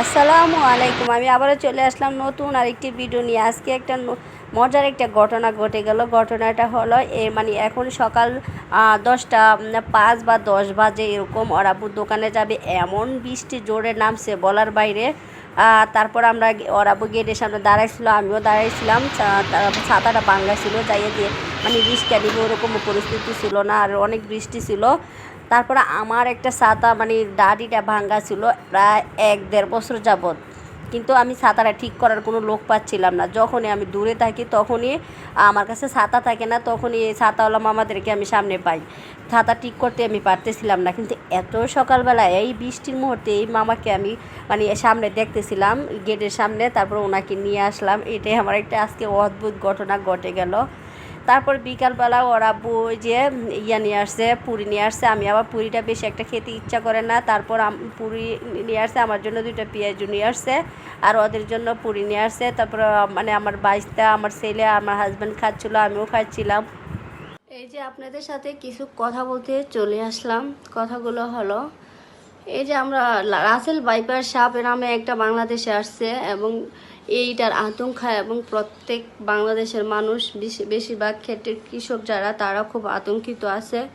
আসসালামু আলাইকুম। আমি আবারও চলে আসলাম নতুন আরেকটি ভিডিও নিয়ে। আজকে একটা মজার একটা ঘটনা ঘটে গেল। ঘটনাটা হলো, এ মানে এখন সকাল দশটা পাঁচ বা দশ বাজে এরকম। ওরাবু দোকানে যাবে। এমন বৃষ্টি, জোরে নামছে বলার বাইরে। তারপর আমরা ওরাবু গেটের সামনে দাঁড়াইছিল, আমিও দাঁড়াইছিলাম। ছাতাটা বাংলা ছিল, যাইয়ে দিয়ে মানে রিস্কা নিবে, ওরকম পরিস্থিতি ছিল না। আর অনেক বৃষ্টি ছিল। তারপরে আমার একটা ছাতা মানে দাড়িটা ভাঙ্গা ছিল প্রায় এক দেড় বছর যাবত কিন্তু আমি ছাতাটা ঠিক করার কোনো লোক পাচ্ছিলাম না। যখনই আমি দূরে থাকি, তখনই আমার কাছে ছাতা থাকে না, তখনই ছাতাওয়ালা মামাদেরকে আমি সামনে পাই। ছাতা ঠিক করতে আমি পারতেছিলাম না। কিন্তু এত সকালবেলা এই বৃষ্টির মুহূর্তে এই মামাকে আমি মানে সামনে দেখতেছিলাম, গেটের সামনে, তারপর ওনাকে নিয়ে আসলাম। এটাই আমার একটা আজকে অদ্ভুত ঘটনা ঘটে গেল। তারপর বিকালবেলা ওরা বই যে ইয়া নিয়ে আসছে, পুরি নিয়ে আসছে। আমি আবার পুরিটা বেশি একটা খেতে ইচ্ছা করে না। তারপর পুরি নিয়ে আসছে, আমার জন্য দুইটা পেঁয়াজু নিয়ে আসছে। আর ওদের জন্য পুরি নিয়ে আসছে। তারপর মানে আমার বাইশটা, আমার ছেলে আমার হাজব্যান্ড খাচ্ছিলো, আমিও খাচ্ছিলাম। এই যে আপনাদের সাথে কিছু কথা বলতে চলে আসলাম। কথাগুলো হলো, এই যে আমরা রাসেল বাইপার সাপ নামে একটা বাংলাদেশে আসছে এবং এইটার আতঙ্কা এবং প্রত্যেক বাংলাদেশের মানুষ, বেশি- বেশিরভাগ ক্ষেত্রে কৃষক যারা, তারা খুব আতঙ্কিত আছে।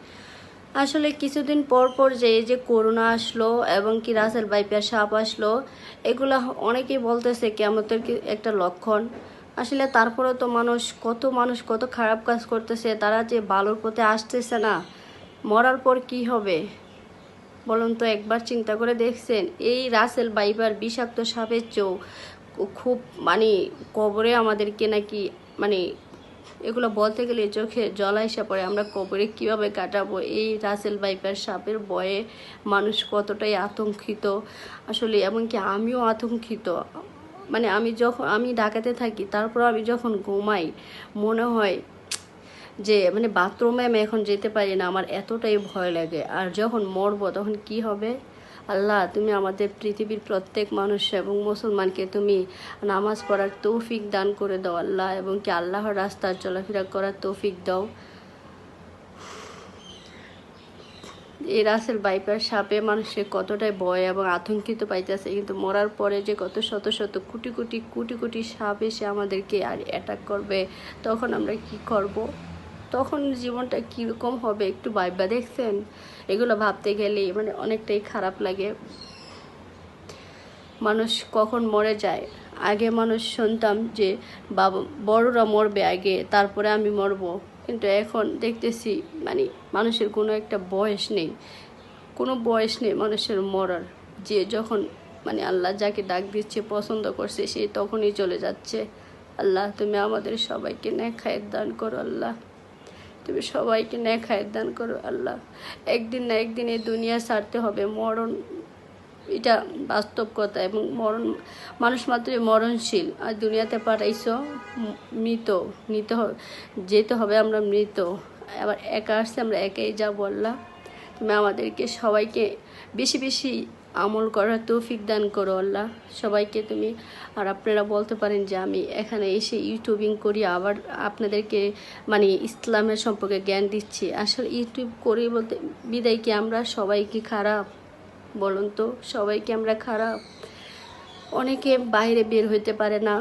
আসলে কিছুদিন পর পর যে, এই যে করোনা আসলো এবং কি রাসেল বাইপার সাপ আসলো, এগুলো অনেকেই বলতেছে কেমতের একটা লক্ষণ। আসলে তারপরে তো মানুষ, কত মানুষ কত খারাপ কাজ করতেছে, তারা যে ভালোর পথে আসতেছে না, মরার পর কি হবে? বলুন তো, একবার চিন্তা করে দেখছেন। এই রাসেল বাইবার বিষাক্ত সাপের চৌ খুব মানে কবরে আমাদেরকে নাকি মানে এগুলো বলতে গেলে চোখে জল এসে পড়ে, আমরা কবরে কীভাবে কাটাবো? এই রাসেল বাইপার সাপের ভয়ে মানুষ কতটাই আতঙ্কিত। আসলে এমনকি আমিও আতঙ্কিত। মানে আমি যখন, আমি ঢাকাতে থাকি, তারপর আমি যখন ঘুমাই, মনে হয় যে মানে বাথরুমে আমি এখন যেতে পারি না, আমার এতটাই ভয় লাগে। আর যখন মরবো তখন কি হবে? আল্লাহ, তুমি আমাদের পৃথিবীর প্রত্যেক মানুষ এবং মুসলমানকে তুমি নামাজ পড়ার তৌফিক দান করে দাও আল্লাহ, এবং কি আল্লাহর রাস্তায় চলাফেরা করার তৌফিক দাও। এই রাসেল বাইপার সাপে মানুষের কতটাই ভয় এবং আতঙ্কিত পাইতেছে, কিন্তু মরার পরে যে কত শত শত কোটি কোটি কোটি কোটি সাপ এসে আমাদেরকে আর অ্যাটাক করবে, তখন আমরা কি করব? তখন জীবনটা কীরকম হবে একটু ভাইবা দেখছেন? এগুলো ভাবতে গেলে মানে অনেকটাই খারাপ লাগে। মানুষ কখন মরে যায়? আগে মানুষ শুনতাম যে, বাবা, বড়রা মরবে আগে, তারপরে আমি মরবো। কিন্তু এখন দেখতেছি মানে মানুষের কোনো একটা বয়স নেই। কোনো বয়স নেই মানুষের মরার। যে যখন মানে আল্লাহ যাকে ডাক দিচ্ছে, পছন্দ করছে, সে তখনই চলে যাচ্ছে। আল্লাহ, তুমি আমাদের সবাইকে নেখায়ের দান করো, আল্লাহ। তুমি সবাইকে নেখায়ের দান করো, আল্লাহ। একদিন না একদিন এই দুনিয়া ছাড়তে হবে। মরণ এটা বাস্তব কথা এবং মরণ, মানুষ মাত্রই মরণশীল। আর দুনিয়াতে পাঠাইছ মৃত, নিতে হবে যেতে হবে আমরা মৃত। আবার একা আসছে আমরা একাই যাব, আল্লাহ। তুমি আমাদেরকে সবাইকে বেশি বেশি আমল করার তৌফিক দান করো আল্লাহ। সবাইকে তুমি, আর আপনারা বলতে পারেন যে আমি এখানে এসে ইউটিউবিং করি, আবার আপনাদেরকে মানে ইসলামের সম্পর্কে জ্ঞান দিচ্ছি। আসলে ইউটিউব করি বলতে বিদায় কি আমরা সবাই কি খারাপ? বলুন তো সবাইকে আমরা খারাপ? অনেকে বাইরে বের হইতে পারে না।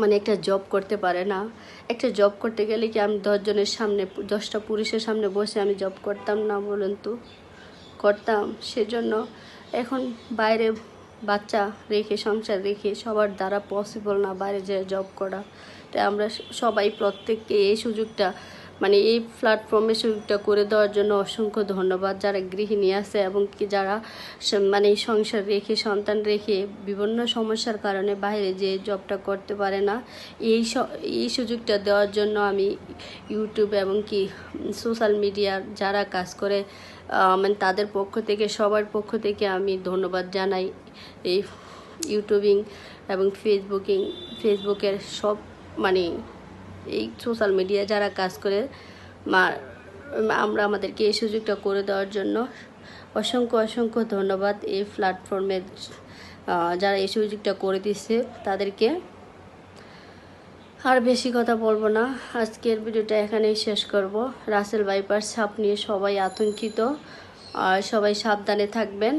মানে একটা জব করতে পারে না। একটা জব করতে গেলে কি আমি দশজনের সামনে, দশটা পুরুষের সামনে বসে আমি জব করতাম না বলুন তো? করতাম। সেজন্য এখন বাইরে বাচ্চা রেখে, সংসার রেখে সবার দ্বারা পসিবল না বাইরে যে জব করা। তাই আমরা সবাই প্রত্যেককে এই সুযোগটা মানে এই প্ল্যাটফর্মে সুযোগটা করে দেওয়ার জন্য অসংখ্য ধন্যবাদ। যারা গৃহিণী আছে এবং কি যারা মানে সংসার রেখে, সন্তান রেখে বিভিন্ন সমস্যার কারণে বাইরে যে জবটা করতে পারে না, এই এই সুযোগটা দেওয়ার জন্য আমি ইউটিউব এবং কি সোশ্যাল মিডিয়ার যারা কাজ করে মানে তাদের পক্ষ থেকে, সবার পক্ষ থেকে আমি ধন্যবাদ জানাই। এই ইউটিউবিং এবং ফেসবুকিং ফেসবুকের সব মানে এই সোশ্যাল মিডিয়া যারা কাজ করে, মা, আমরা আমাদেরকে এই সুযোগটা করে দেওয়ার জন্য অসংখ্য অসংখ্য ধন্যবাদ এই প্ল্যাটফর্মে যারা এই সুযোগটা করে দিচ্ছে তাদেরকে। আর বেশি কথা বলব না। আজকের ভিডিওটা এখানেই শেষ করব। রাসেল বাইপার সাপ নিয়ে সবাই আতঙ্কিত। আর সবাই সাবধানে থাকবেন।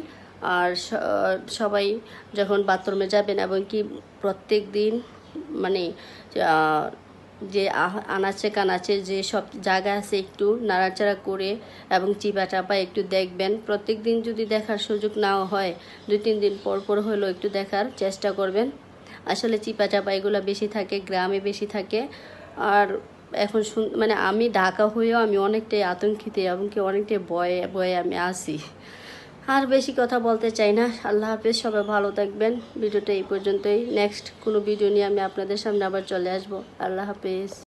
আর সবাই যখন বাথরুমে যাবেন এবং কি প্রত্যেক দিন মানে যে আনাচে কানাচে যে সব জায়গা আছে একটু নাড়াচাড়া করে এবং চিপা চাপা একটু দেখবেন। প্রত্যেক দিন যদি দেখার সুযোগ নাও হয় দুই তিন দিন পর পর হলেও একটু দেখার চেষ্টা করবেন। আসলে চিপা চাপা এগুলো বেশি থাকে, গ্রামে বেশি থাকে। আর এখন শুন- মানে আমি ঢাকা হয়েও আমি অনেকটাই আতঙ্কিত এবং কি অনেকটাই ভয়ে ভয়ে আমি আসি আর বেশি কথা বলতে চাই না। আল্লাহ হাফেজ, সবাই ভালো থাকবেন। ভিডিওটা এই পর্যন্তই। নেক্সট কোনো ভিডিও নিয়ে আমি আপনাদের সামনে আবার চলে আসব। আল্লাহ হাফেজ।